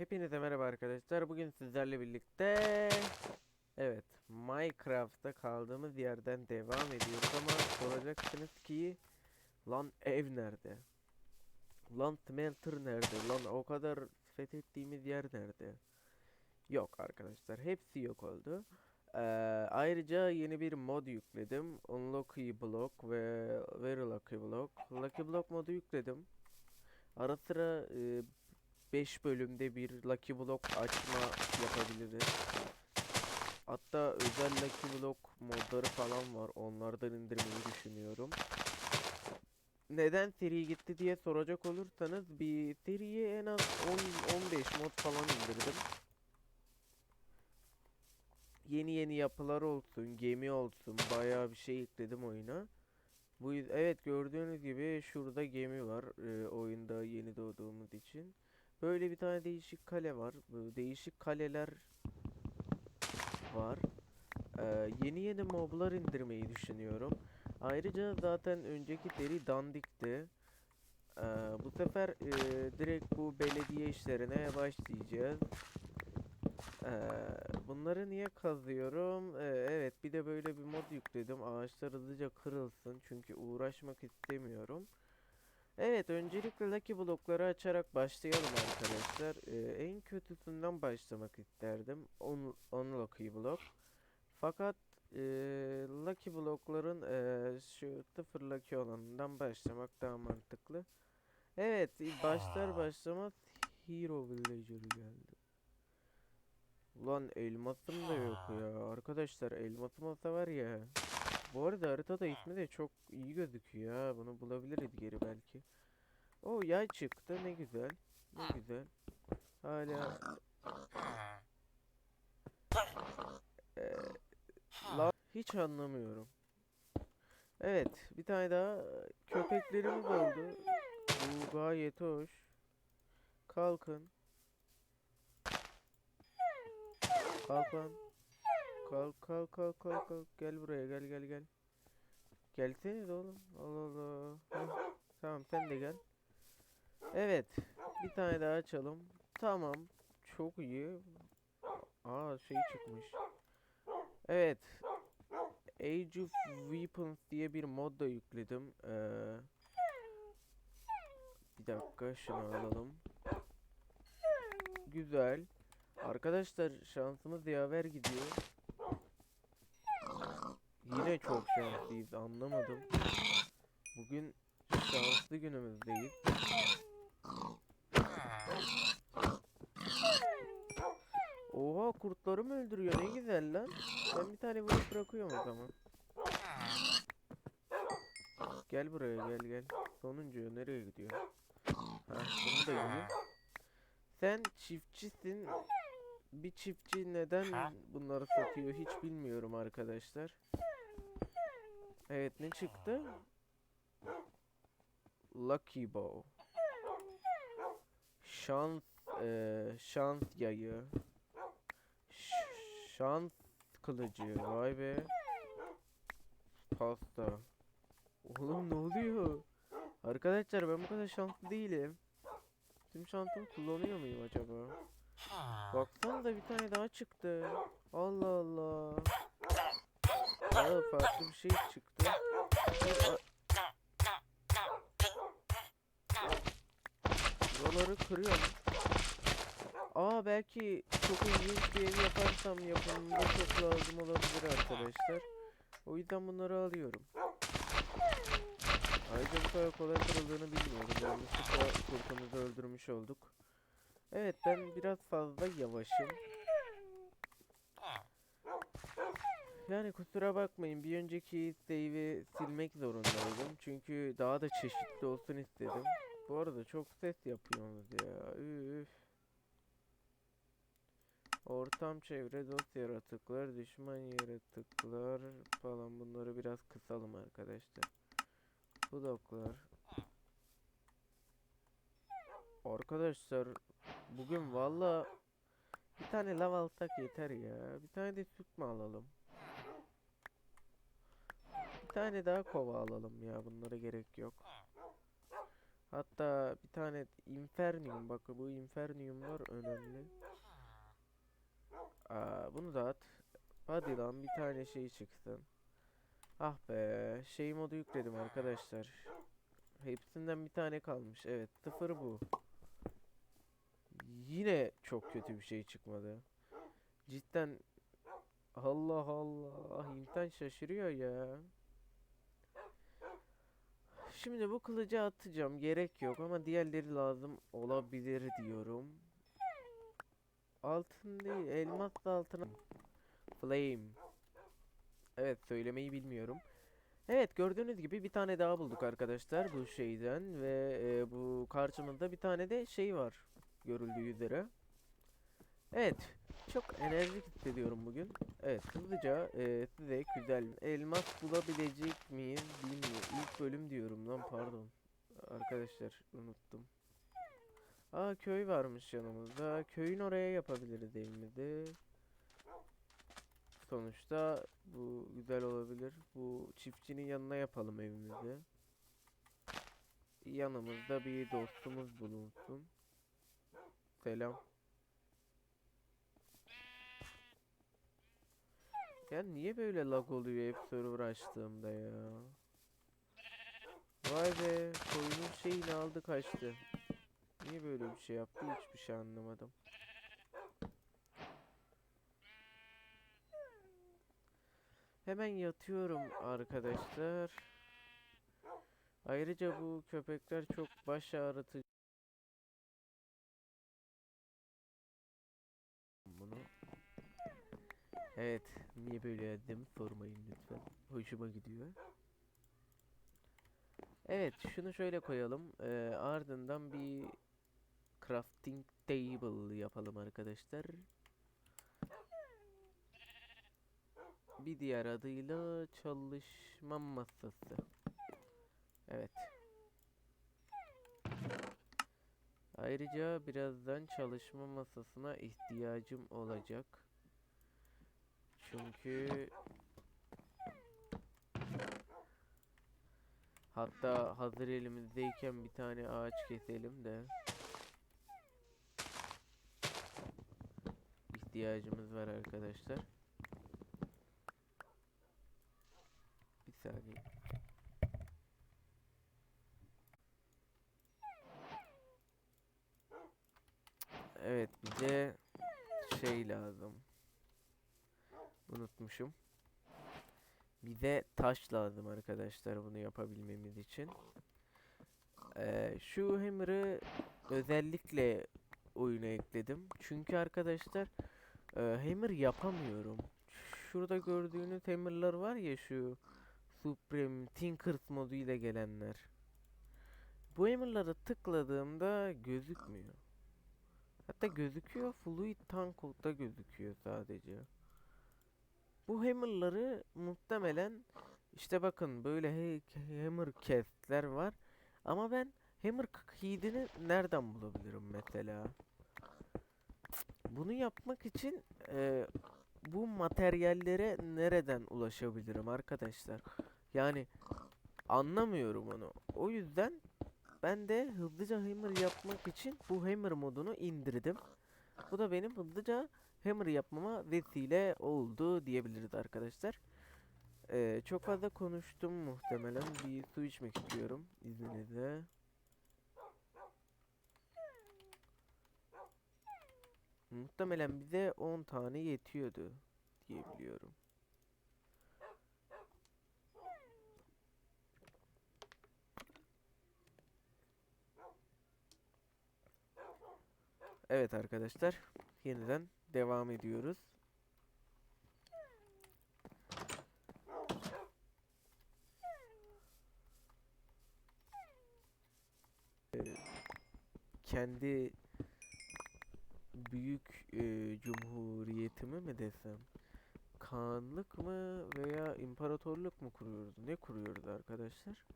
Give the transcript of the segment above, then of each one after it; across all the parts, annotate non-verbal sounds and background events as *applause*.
Hepinize merhaba arkadaşlar. Bugün sizlerle birlikte evet Minecraft'ta kaldığımız yerden devam ediyoruz ama soracaksınız ki lan ev nerede? Lan smelter nerede? Lan o kadar fethettiğimiz yer nerede? Yok arkadaşlar hepsi yok oldu. Ee, ayrıca yeni bir mod yükledim. Unlucky Block ve Very Lucky Block. Lucky Block modu yükledim. Ara sıra e, 5 bölümde bir Lucky Block açma yapabiliriz. Hatta özel Lucky Block modları falan var. Onlardan indirmeyi düşünüyorum. Neden seri gitti diye soracak olursanız bir seriye en az 10-15 mod falan indirdim. Yeni yeni yapılar olsun, gemi olsun, bayağı bir şey ekledim oyuna. Bu evet gördüğünüz gibi şurada gemi var e, oyunda yeni doğduğumuz için. Böyle bir tane değişik kale var. Değişik kaleler var. Ee, yeni yeni moblar indirmeyi düşünüyorum. Ayrıca zaten önceki deri dandikti. Ee, bu sefer e, direkt bu belediye işlerine başlayacağız. Ee, bunları niye kazıyorum? Ee, evet bir de böyle bir mod yükledim. Ağaçlar hızlıca kırılsın çünkü uğraşmak istemiyorum. Evet, öncelikle Lucky Block'ları açarak başlayalım arkadaşlar. Ee, en kötüsünden başlamak isterdim. Un Unlucky Block. Fakat e, Lucky Block'ların e, şu sıfır Lucky olanından başlamak daha mantıklı. Evet, başlar başlamaz Hero Villager geldi. Ulan elmasım da yok ya. Arkadaşlar elmasım olsa var ya. Bu arada haritada ismi de çok iyi gözüküyor ya. Bunu bulabiliriz geri belki. O yay çıktı ne güzel. Ne güzel. Hala Eee, la hiç anlamıyorum. Evet, bir tane daha köpeklerimiz oldu. Bu gayet hoş. Kalkın. Kalk lan. Kalk kalk kalk kalk kalk. Gel buraya gel gel gel. Gelseniz oğlum. Allah Allah. Tamam sen de gel. Evet. Bir tane daha açalım. Tamam. Çok iyi. Aa şey çıkmış. Evet. Age of Weapons diye bir mod da yükledim. Ee, bir dakika şunu alalım. Güzel. Arkadaşlar şansımız yaver gidiyor. Yine çok şanslıyız anlamadım. Bugün şanslı günümüzdeyiz. Oha kurtları mı öldürüyor ne güzel lan. Ben bir tane vurup bırakıyorum o zaman. Gel buraya gel gel. Sonuncu nereye gidiyor? Ha bunu da yiyor. Sen çiftçisin. Bir çiftçi neden bunları satıyor hiç bilmiyorum arkadaşlar. Evet ne çıktı? Lucky Bow. Şans eee, şans yayı. Ş- şans kılıcı. Vay be. Pasta. Oğlum ne oluyor? Arkadaşlar ben bu kadar şanslı değilim. Tüm şansımı kullanıyor muyum acaba? Baksanıza bir tane daha çıktı. Allah Allah. Aa, farklı bir şey çıktı. Buraları kırıyorum. Aa belki çok ilginç bir ev yaparsam yapımında çok lazım olabilir arkadaşlar. O yüzden bunları alıyorum. Ayrıca bu kadar kolay kırıldığını bilmiyordum. Yanlışlıkla kurtumuzu öldürmüş olduk. Evet ben biraz fazla yavaşım. Yani kusura bakmayın bir önceki save'i silmek zorundaydım. Çünkü daha da çeşitli olsun istedim. Bu arada çok ses yapıyorsunuz ya. Üf. Ortam çevre dost yaratıklar, düşman yaratıklar falan bunları biraz kısalım arkadaşlar. Bloklar. Arkadaşlar bugün valla bir tane lav alsak yeter ya. Bir tane de süt mü alalım? Tane daha kova alalım ya. Bunlara gerek yok. Hatta bir tane Infernium bak bu Infernium'lar önemli. Aa, bunu da at. Hadi lan bir tane şey çıksın. Ah be şey modu yükledim arkadaşlar. Hepsinden bir tane kalmış. Evet sıfır bu. Yine çok kötü bir şey çıkmadı. Cidden Allah Allah insan şaşırıyor ya. Şimdi bu kılıcı atacağım. Gerek yok ama diğerleri lazım olabilir diyorum. Altın değil, elmas da altına. Flame. Evet, söylemeyi bilmiyorum. Evet, gördüğünüz gibi bir tane daha bulduk arkadaşlar bu şeyden ve e, bu karşımızda bir tane de şey var görüldüğü üzere. Evet, çok enerjik hissediyorum bugün. Evet, hızlıca e, size güzel elmas bulabilecek miyiz bilmiyorum. İlk bölüm diyorum lan pardon. Arkadaşlar unuttum. Aa köy varmış yanımızda. Köyün oraya yapabiliriz evimizi. Sonuçta bu güzel olabilir. Bu çiftçinin yanına yapalım evimizi. Yanımızda bir dostumuz bulunsun. Selam. Ya niye böyle lag oluyor hep server açtığımda ya? Vay be, koyunun şeyini aldı kaçtı. Niye böyle bir şey yaptı hiçbir şey anlamadım. Hemen yatıyorum arkadaşlar. Ayrıca bu köpekler çok baş ağrıtıcı. Bunu. Evet, niye böyle yazdım sormayın lütfen. Hoşuma gidiyor. Evet, şunu şöyle koyalım. Ee, ardından bir crafting table yapalım arkadaşlar. Bir diğer adıyla çalışma masası. Evet. Ayrıca birazdan çalışma masasına ihtiyacım olacak. Çünkü hatta hazır elimizdeyken bir tane ağaç keselim de ihtiyacımız var arkadaşlar. Bir saniye. Evet bize şey lazım. Unutmuşum. Bize taş lazım arkadaşlar bunu yapabilmemiz için. Ee, şu hammer'ı özellikle oyuna ekledim. Çünkü arkadaşlar e, hammer yapamıyorum. Şurada gördüğünüz hammer'lar var ya şu Supreme Tinkers modu ile gelenler. Bu hammer'ları tıkladığımda gözükmüyor. Hatta gözüküyor Fluid Tankle'da gözüküyor sadece. Bu hammer'ları muhtemelen işte bakın böyle hammer cast'ler var. Ama ben hammer key'ini nereden bulabilirim mesela? Bunu yapmak için e, bu materyallere nereden ulaşabilirim arkadaşlar? Yani anlamıyorum onu. O yüzden ben de hızlıca hammer yapmak için bu hammer modunu indirdim. Bu da benim hızlıca hammer yapmama vesile oldu diyebiliriz arkadaşlar. Ee, çok fazla konuştum muhtemelen. Bir su içmek istiyorum izninizle. Muhtemelen bize 10 tane yetiyordu diye biliyorum. Evet arkadaşlar, yeniden devam ediyoruz. Kendi büyük e, cumhuriyetimi mi desem? Kağanlık mı veya imparatorluk mu kuruyoruz? Ne kuruyoruz arkadaşlar?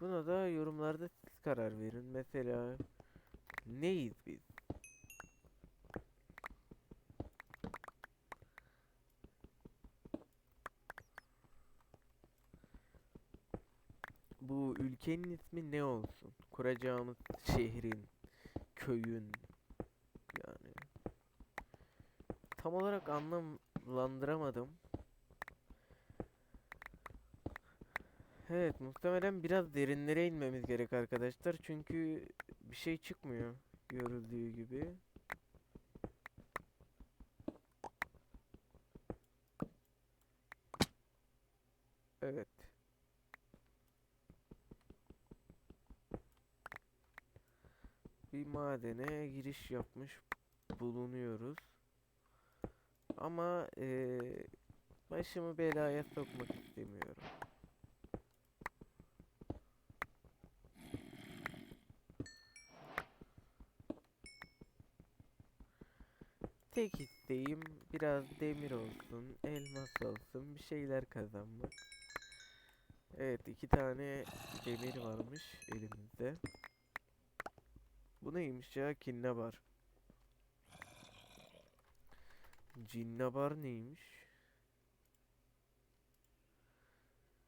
Buna da yorumlarda siz karar verin. Mesela neyiz biz? Bu ülke ülkenin ismi ne olsun? Kuracağımız şehrin, köyün yani. Tam olarak anlamlandıramadım. Evet, muhtemelen biraz derinlere inmemiz gerek arkadaşlar. Çünkü bir şey çıkmıyor görüldüğü gibi. Evet. Bir madene giriş yapmış bulunuyoruz. Ama eee, başımı belaya sokmak istemiyorum. Tek isteğim biraz demir olsun, elmas olsun, bir şeyler kazanmak. Evet, iki tane demir varmış elimizde. Bu neymiş ya? Kinnabar. Cinnabar neymiş?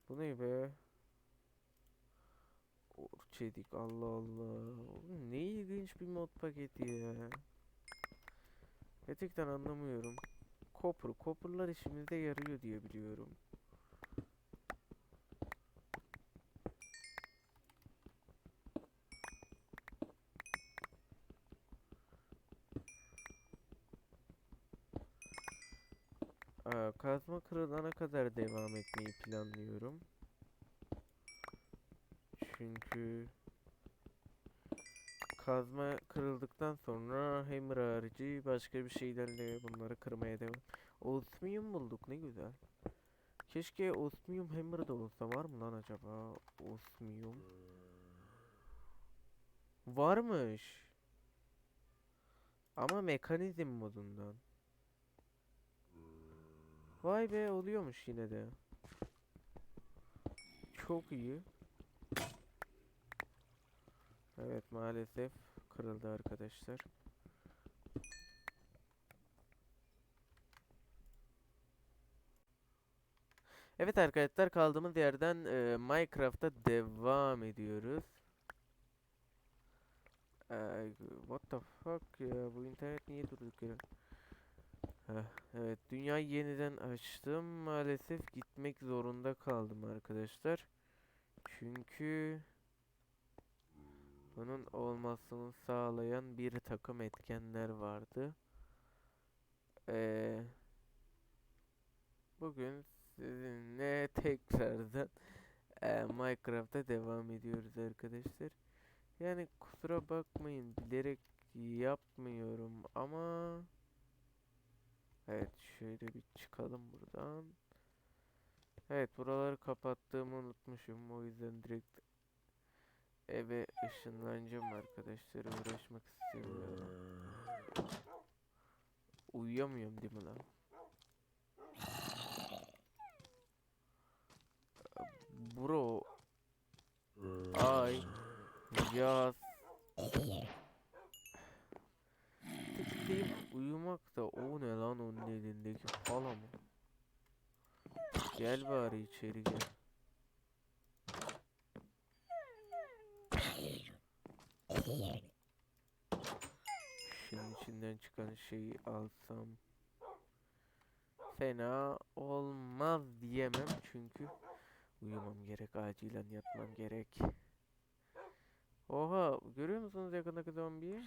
Bu ne be? Orçedik Allah Allah. Oğlum Ne ilginç bir mod paketi ya. Gerçekten anlamıyorum. Copper. Copper'lar işimize yarıyor diye biliyorum. Aa, kazma kırılana kadar devam etmeyi planlıyorum. Çünkü kazma kırıldıktan sonra hammer harici başka bir şeylerle bunları kırmaya devam. Osmium bulduk ne güzel. Keşke osmium hammer da olsa var mı lan acaba osmium? Varmış. Ama mekanizm modundan. Vay be oluyormuş yine de. Çok iyi. Evet maalesef kırıldı arkadaşlar. Evet arkadaşlar kaldığımız yerden e, Minecraft'ta devam ediyoruz. E, what the fuck ya bu internet niye durduk yere? Evet dünyayı yeniden açtım. Maalesef gitmek zorunda kaldım arkadaşlar. Çünkü bunun olmasını sağlayan bir takım etkenler vardı. Ee, bugün sizinle *laughs* tekrardan eee, Minecraft'a devam ediyoruz arkadaşlar. Yani kusura bakmayın bilerek yapmıyorum ama Evet şöyle bir çıkalım buradan. Evet buraları kapattığımı unutmuşum. O yüzden direkt eve ışınlanacağım arkadaşlar. Uğraşmak istemiyorum. Uyuyamıyorum değil mi lan? Bro. Ay. Yaz. Uyumak da o ne lan onun elindeki pala mı? Gel bari içeri gel. Şunun içinden çıkan şeyi alsam fena olmaz diyemem çünkü uyumam gerek acilen yatmam gerek. Oha görüyor musunuz yakındaki zombiyi?